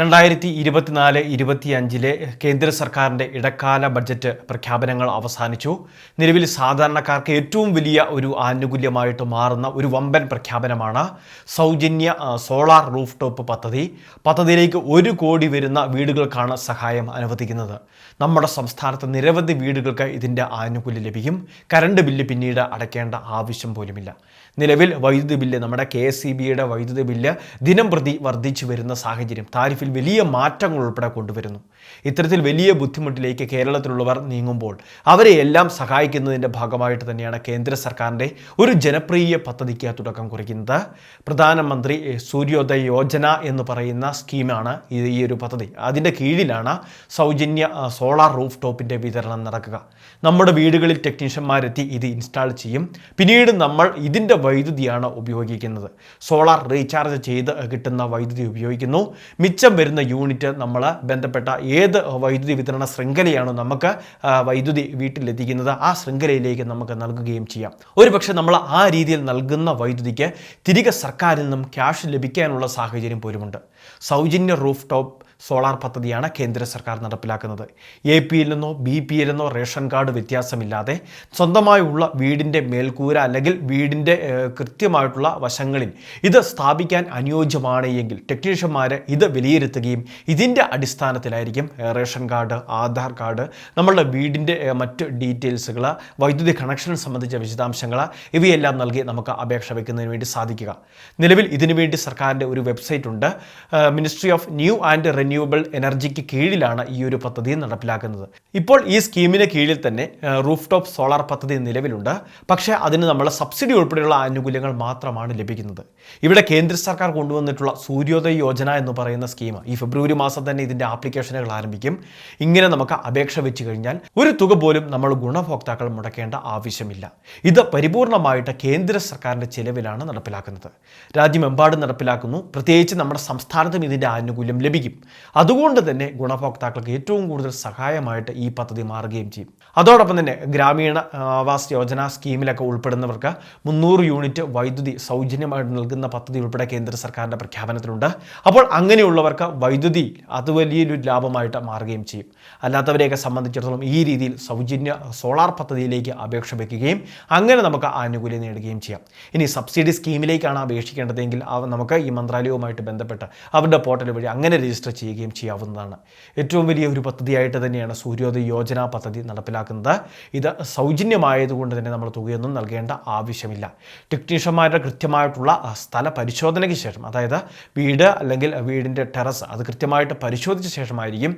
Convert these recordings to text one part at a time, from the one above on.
രണ്ടായിരത്തി ഇരുപത്തിനാല് ഇരുപത്തിയഞ്ചിലെ കേന്ദ്ര സർക്കാരിന്റെ ഇടക്കാല ബഡ്ജറ്റ് പ്രഖ്യാപനങ്ങൾ അവസാനിച്ചു. നിലവിൽ സാധാരണക്കാർക്ക് ഏറ്റവും വലിയ ഒരു ആനുകൂല്യമായിട്ട് മാറുന്ന ഒരു വമ്പൻ പ്രഖ്യാപനമാണ് സൗജന്യ സോളാർ റൂഫ് ടോപ്പ് പദ്ധതി. പദ്ധതിയിലേക്ക് ഒരു കോടി വരുന്ന വീടുകൾക്കാണ് സഹായം അനുവദിക്കുന്നത്. നമ്മുടെ സംസ്ഥാനത്ത് നിരവധി വീടുകൾക്ക് ഇതിന്റെ ആനുകൂല്യം ലഭിക്കും. കറണ്ട് ബില്ല് പിന്നീട് അടയ്ക്കേണ്ട ആവശ്യം പോലുമില്ല. നിലവിൽ വൈദ്യുതി ബില്ല് നമ്മുടെ കെ എസ് സി ബിയുടെ വൈദ്യുതി ബില്ല് ദിനം പ്രതി വർദ്ധിച്ചു വരുന്ന സാഹചര്യം താരിഫിൽ വലിയ മാറ്റങ്ങൾ ഉൾപ്പെടെ കൊണ്ടുവരുന്നു. ഇത്തരത്തിൽ വലിയ ബുദ്ധിമുട്ടിലേക്ക് കേരളത്തിലുള്ളവർ നീങ്ങുമ്പോൾ അവരെ എല്ലാം സഹായിക്കുന്നതിന്റെ ഭാഗമായിട്ട് തന്നെയാണ് കേന്ദ്ര സർക്കാരിന്റെ ഒരു ജനപ്രിയ പദ്ധതിക്ക് തുടക്കം കുറിക്കുന്നത്. പ്രധാനമന്ത്രി സൂര്യോദയ യോജന എന്ന് പറയുന്ന സ്കീമാണ് ഈ ഒരു പദ്ധതി. അതിന്റെ കീഴിലാണ് സൗജന്യ സോളാർ റൂഫ് ടോപ്പിന്റെ വിതരണം നടക്കുക. നമ്മുടെ വീടുകളിൽ ടെക്നീഷ്യന്മാരെത്തി ഇത് ഇൻസ്റ്റാൾ ചെയ്യും. പിന്നീട് നമ്മൾ ഇതിന്റെ വൈദ്യുതിയാണ് ഉപയോഗിക്കുന്നത്. സോളാർ റീചാർജ് ചെയ്ത് കിട്ടുന്ന വൈദ്യുതി ഉപയോഗിക്കുന്നു. മിച്ചം വരുന്ന യൂണിറ്റ് നമ്മൾ ബന്ധപ്പെട്ട ഏത് വൈദ്യുതി വിതരണ ശൃംഖലയാണോ നമുക്ക് വൈദ്യുതി വൈദ്യുതി വീട്ടിലെത്തിക്കുന്നത് ആ ശൃംഖലയിലേക്ക് നമുക്ക് നൽകുകയും ചെയ്യാം. ഒരുപക്ഷെ നമ്മൾ ആ രീതിയിൽ നൽകുന്ന വൈദ്യുതിക്ക് തിരികെ സർക്കാരിൽ നിന്നും ക്യാഷ് ലഭിക്കാനുള്ള സാഹചര്യം പോലുമുണ്ട്. സൗജന്യ റൂഫ് ടോപ്പ് സോളാർ പദ്ധതിയാണ് കേന്ദ്ര സർക്കാർ നടപ്പിലാക്കുന്നത്. എ പി എല്ലെന്നോ ബി പി എല്ലെന്നോ റേഷൻ കാർഡ് വ്യത്യാസമില്ലാതെ സ്വന്തമായുള്ള വീടിന്റെ മേൽക്കൂര അല്ലെങ്കിൽ വീടിന്റെ കൃത്യമായിട്ടുള്ള വശങ്ങളിൽ ഇത് സ്ഥാപിക്കാൻ അനുയോജ്യമാണ് എങ്കിൽ ടെക്നീഷ്യന്മാർ ഇത് വിലയിരുത്തുകയും ഇതിന്റെ അടിസ്ഥാനത്തിലായിരിക്കും റേഷൻ കാർഡ് ആധാർ കാർഡ് നമ്മളുടെ വീടിന്റെ മറ്റ് ഡീറ്റെയിൽസുകൾ വൈദ്യുതി കണക്ഷൻ സംബന്ധിച്ച വിശദാംശങ്ങൾ ഇവയെല്ലാം നൽകി നമുക്ക് അപേക്ഷ വയ്ക്കുന്നതിന് വേണ്ടി സാധിക്കുക. നിലവിൽ ഇതിനുവേണ്ടി സർക്കാരിന്റെ ഒരു വെബ്സൈറ്റ് ഉണ്ട് ministry of new and renewable എനർജിക്ക് കീഴിലാണ് ഈ ഒരു പദ്ധതി നടപ്പിലാക്കുന്നത്. ഇപ്പോൾ ഈ സ്കീമിന് കീഴിൽ തന്നെ റൂഫ് ടോപ്പ് സോളാർ പദ്ധതി നിലവിലുണ്ട്. പക്ഷേ അതിന് നമ്മൾ സബ്സിഡി ഉൾപ്പെടെയുള്ള ആനുകൂല്യങ്ങൾ മാത്രമാണ് ലഭിക്കുന്നത്. ഇവിടെ കേന്ദ്ര സർക്കാർ കൊണ്ടുവന്നിട്ടുള്ള സൂര്യോദയ യോജന എന്ന് പറയുന്ന സ്കീം ഈ ഫെബ്രുവരി മാസം തന്നെ ഇതിന്റെ ആപ്ലിക്കേഷനുകൾ ആരംഭിക്കും. ഇങ്ങനെ നമുക്ക് അപേക്ഷ വെച്ച് കഴിഞ്ഞാൽ ഒരു തുക പോലും നമ്മൾ ഗുണഭോക്താക്കൾ മുടക്കേണ്ട ആവശ്യമില്ല. ഇത് പരിപൂർണമായിട്ട് കേന്ദ്ര സർക്കാരിന്റെ ചിലവിലാണ് നടപ്പിലാക്കുന്നത്. രാജ്യമെമ്പാടും നടപ്പിലാക്കുന്നു. പ്രത്യേകിച്ച് നമ്മുടെ സംസ്ഥാനത്തും ഇതിന്റെ ആനുകൂല്യം ലഭിക്കും. അതുകൊണ്ട് തന്നെ ഗുണഭോക്താക്കൾക്ക് ഏറ്റവും കൂടുതൽ സഹായമായിട്ട് ഈ പദ്ധതി മാറുകയും ചെയ്യും. അതോടൊപ്പം തന്നെ ഗ്രാമീണ ആവാസ് യോജന സ്കീമിലൊക്കെ ഉൾപ്പെടുന്നവർക്ക് മുന്നൂറ് യൂണിറ്റ് വൈദ്യുതി സൗജന്യമായിട്ട് നൽകുന്ന പദ്ധതി ഉൾപ്പെടെ കേന്ദ്ര സർക്കാരിന്റെ പ്രഖ്യാപനത്തിലുണ്ട്. അപ്പോൾ അങ്ങനെയുള്ളവർക്ക് വൈദ്യുതി അത് വലിയൊരു ലാഭമായിട്ട് മാറുകയും ചെയ്യും. അല്ലാത്തവരെയൊക്കെ സംബന്ധിച്ചിടത്തോളം ഈ രീതിയിൽ സൗജന്യ സോളാർ പദ്ധതിയിലേക്ക് അപേക്ഷ വയ്ക്കുകയും അങ്ങനെ നമുക്ക് ആനുകൂല്യം നേടുകയും ചെയ്യാം. ഇനി സബ്സിഡി സ്കീമിലേക്കാണ് അപേക്ഷിക്കേണ്ടതെങ്കിൽ നമുക്ക് ഈ മന്ത്രാലയവുമായിട്ട് ബന്ധപ്പെട്ട് അവരുടെ പോർട്ടൽ വഴി അങ്ങനെ രജിസ്റ്റർ ചെയ്യുകയും ചെയ്യാവുന്നതാണ്. ഏറ്റവും വലിയ ഒരു പദ്ധതിയായിട്ട് തന്നെയാണ് സൂര്യോദയ യോജന പദ്ധതി നടപ്പിലാക്കുന്നത്. ഇത് സൗജന്യമായതുകൊണ്ട് തന്നെ നമ്മൾ തുകയൊന്നും നൽകേണ്ട ആവശ്യമില്ല. ടെക്നീഷ്യന്മാരുടെ കൃത്യമായിട്ടുള്ള സ്ഥല പരിശോധനയ്ക്ക് ശേഷം അതായത് വീട് അല്ലെങ്കിൽ വീടിന്റെ ടെറസ് അത് കൃത്യമായിട്ട് പരിശോധിച്ച ശേഷമായിരിക്കും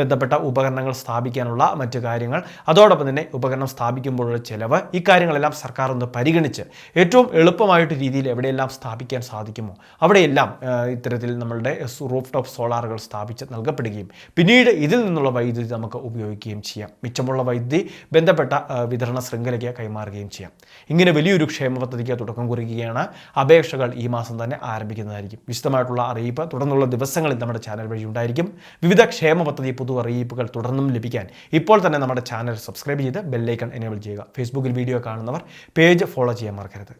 ബന്ധപ്പെട്ട ഉപകരണങ്ങൾ സ്ഥാപിക്കാനുള്ള മറ്റു കാര്യങ്ങൾ. അതോടൊപ്പം തന്നെ ഉപകരണം സ്ഥാപിക്കുമ്പോഴുള്ള ചിലവ് ഈ കാര്യങ്ങളെല്ലാം സർക്കാർ ഒന്ന് പരിഗണിച്ച് ഏറ്റവും എളുപ്പമായിട്ട് രീതിയിൽ എവിടെയെല്ലാം സ്ഥാപിക്കാൻ സാധിക്കുമോ? അവിടെയെല്ലാം ഇത്തരത്തിൽ നമ്മളുടെ റൂഫ് ടോപ്പ് സോളാറുകൾ സ്ഥാപിച്ച് നൽകപ്പെടുകയും പിന്നീട് ഇതിൽ നിന്നുള്ള വൈദ്യുതി നമുക്ക് ഉപയോഗിക്കുകയും ചെയ്യാം. മിച്ചമുള്ള വൈദ്യുതി ബന്ധപ്പെട്ട വിതരണ ശൃംഖലയ്ക്ക് കൈമാറുകയും ചെയ്യാം. ഇങ്ങനെ വലിയൊരു ക്ഷേമ പദ്ധതിക്ക് തുടക്കം കുറിക്കുകയാണ് അപേക്ഷകൾ ഈ മാസം തന്നെ ആരംഭിക്കുന്നതായിരിക്കും. വിശദമായിട്ടുള്ള അറിയിപ്പ് തുടർന്നുള്ള ദിവസങ്ങളിൽ നമ്മുടെ ചാനൽ വഴി ഉണ്ടായിരിക്കും. വിവിധ ക്ഷേമ പദ്ധതി പുതു അറിയിപ്പുകൾ തുടർന്നും ലഭിക്കാൻ ഇപ്പോൾ തന്നെ നമ്മുടെ ചാനൽ സബ്സ്ക്രൈബ് ചെയ്ത് ബെല്ലൈക്കൺ എനേബിൾ ചെയ്യുക. ഫേസ്ബുക്കിൽ വീഡിയോ കാണുന്നവർ പേജ് ഫോളോ ചെയ്യാൻ മറക്കരുത്.